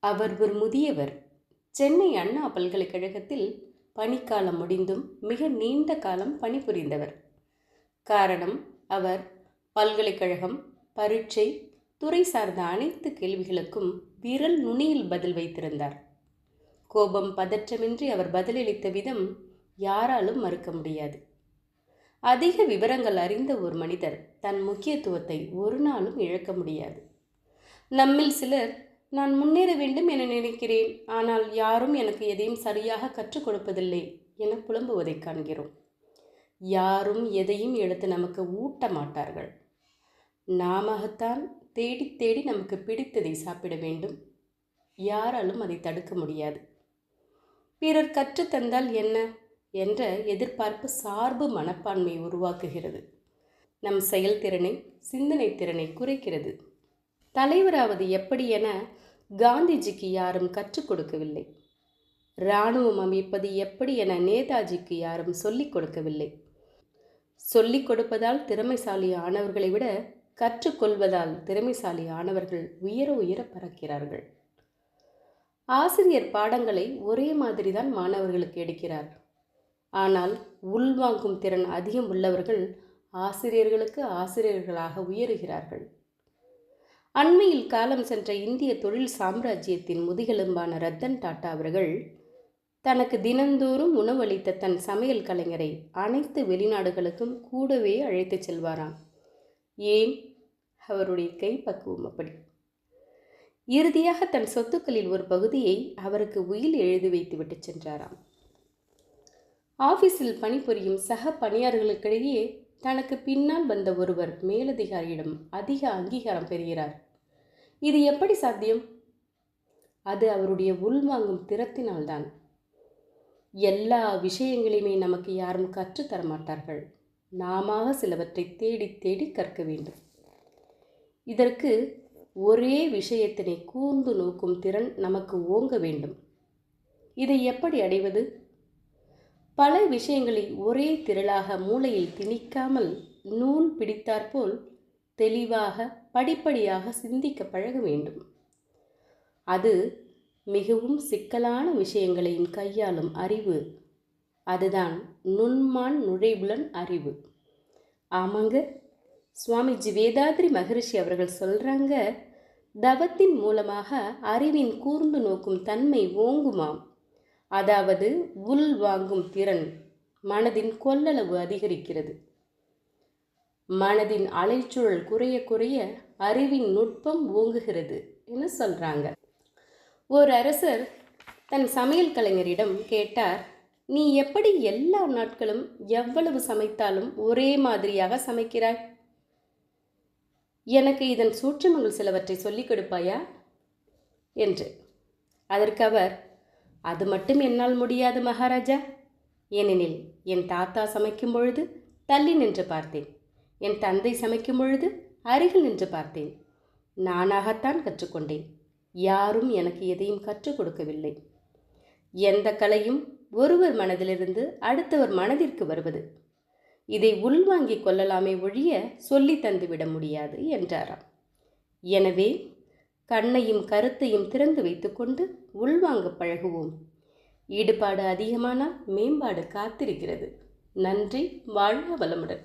அவர் ஒரு முதியவர். சென்னை அண்ணா பல்கலைக்கழகத்தில் பணிக்காலம் முடிந்தும் மிக நீண்ட காலம் பணிபுரிந்தவர். காரணம் அவர் பல்கலைக்கழகம் பரீட்சை துறை சார்ந்த அனைத்து கேள்விகளுக்கும் விரல் நுனியில் பதில் வைத்திருந்தார். கோபம் பதற்றமின்றி அவர் பதிலளித்த விதம் யாராலும் மறுக்க முடியாது. அதிக விவரங்கள் அறிந்த ஒரு மனிதர் தன் முக்கியத்துவத்தை ஒரு நாளும் இழக்க முடியாது. நம்மில் சிலர் நான் முன்னேற வேண்டும் என நினைக்கிறேன். ஆனால் யாரும் எனக்கு எதையும் சரியாக கற்றுக் கொடுப்பதில்லை என புலம்புவதை காண்கிறோம். யாரும் எதையும் எடுத்து நமக்கு ஊட்ட மாட்டார்கள். நாமத்தான் தேடி தேடி நமக்கு பிடித்ததை சாப்பிட வேண்டும். யாராலும் அதை தடுக்க முடியாது. பிறர் கற்றுத்தந்தால் என்ன? என்ற எதிர்பார்ப்பு சார்பு மனப்பான்மை உருவாக்குகிறது. நம் செயல்திறனை சிந்தனை திறனை குறைக்கிறது. தலைவராவது எப்படி என காந்திஜிக்கு யாரும் கற்றுக் கொடுக்கவில்லை. இராணுவம் அமைப்பது எப்படி என நேதாஜிக்கு யாரும் சொல்லிக் கொடுக்கவில்லை. சொல்லிக் கொடுப்பதால் திறமைசாலி ஆனவர்களை விட கற்றுக்கொள்வதால் திறமைசாலி ஆனவர்கள் உயர உயர பறக்கிறார்கள். ஆசிரியர் பாடங்களை ஒரே மாதிரி தான் மாணவர்களுக்கு எடுக்கிறார். ஆனால் உள்வாங்கும் திறன் அதிகம் உள்ளவர்கள் ஆசிரியர்களுக்கு ஆசிரியர்களாக உயருகிறார்கள். அண்மையில் காலம் சென்ற இந்திய தொழில் சாம்ராஜ்யத்தின் முதுகெலும்பான ரத்தன் டாட்டா அவர்கள் தனக்கு தினந்தோறும் உணவளித்த தன் சமையல் கலைஞரை அனைத்து வெளிநாடுகளுக்கும் கூடவே அழைத்துச் செல்வாராம். ஏன்? அவருடைய கைப்பக்குவம் அப்படி. இறுதியாக தன் சொத்துக்களில் ஒரு பகுதியை அவருக்கு உயில் எழுதி வைத்துவிட்டு சென்றாராம். ஆபீஸில் பணிபுரியும் சக பணியாளர்களுக்கிடையே தனக்கு பின்னால் வந்த ஒருவர் மேலதிகாரியிடம் அதிக அங்கீகாரம் பெறுகிறார். இது எப்படி சாத்தியம்? அது அவருடைய உள்வாங்கும் திறத்தினால்தான். எல்லா விஷயங்களையுமே நமக்கு யாரும் கற்றுத்தர மாட்டார்கள் நாம சிலவற்றை தேடி தேடி கற்க வேண்டும். இதற்கு ஒரே விஷயத்தினை கூர்ந்து நோக்கும் திறன் நமக்கு ஓங்க வேண்டும். இதை எப்படி அடைவது? பல விஷயங்களை ஒரே திரளாக மூளையில் திணிக்காமல் நூல் பிடித்தாற்போல் தெளிவாக படிப்படியாக சிந்திக்க பழக வேண்டும். அது மிகவும் சிக்கலான விஷயங்களையும் கையாளும் அறிவு. அதுதான் நுண்மான் நுழைவுலன் அறிவு. ஆமாங்க சுவாமிஜி வேதாத்ரி மகரிஷி அவர்கள் சொல்கிறாங்க தவத்தின் மூலமாக அறிவின் கூர்ந்து நோக்கும் தன்மை ஓங்குமாம். அதாவது உள் வாங்கும் திறன் மனதின் கொள்ளளவு அதிகரிக்கிறது. மனதின் அலைச்சூழல் குறைய குறைய அறிவின் நுட்பம் ஓங்குகிறது என சொல்கிறாங்க ஒரு அரசர் தன் சமையல் கலைஞரிடம் கேட்டார் நீ எப்படி எல்லா நாட்களும் எவ்வளவு சமைத்தாலும் ஒரே மாதிரியாக சமைக்கிறாய்? எனக்கு இதன் சூட்சமங்கள் சிலவற்றை சொல்லிக் கொடுப்பாயா? என்று. அதற்கு அவர் அது மட்டும் என்னால் முடியாது மகாராஜா. ஏனெனில் என் தாத்தா சமைக்கும் பொழுது தள்ளி நின்று பார்த்தேன். என் தந்தை சமைக்கும் பொழுது அருகில் நின்று பார்த்தேன். நானாகத்தான் கற்றுக்கொண்டேன். யாரும் எனக்கு எதையும் கற்றுக் கொடுக்கவில்லை. எந்த கலையும் ஒருவர் மனதிலிருந்து அடுத்தவர் மனதிற்கு வருவது. இதை உள்வாங்கிக் கொள்ளலாமே ஒழிய சொல்லி தந்துவிட முடியாது என்றாராம். எனவே கண்ணையும் கருத்தையும் திறந்து வைத்துக்கொண்டு உள்வாங்க பழகுவோம். ஈடுபாடு அதிகமானால் மேம்பாடு காத்திருக்கிறது. நன்றி வாழ்க வளமுடன்.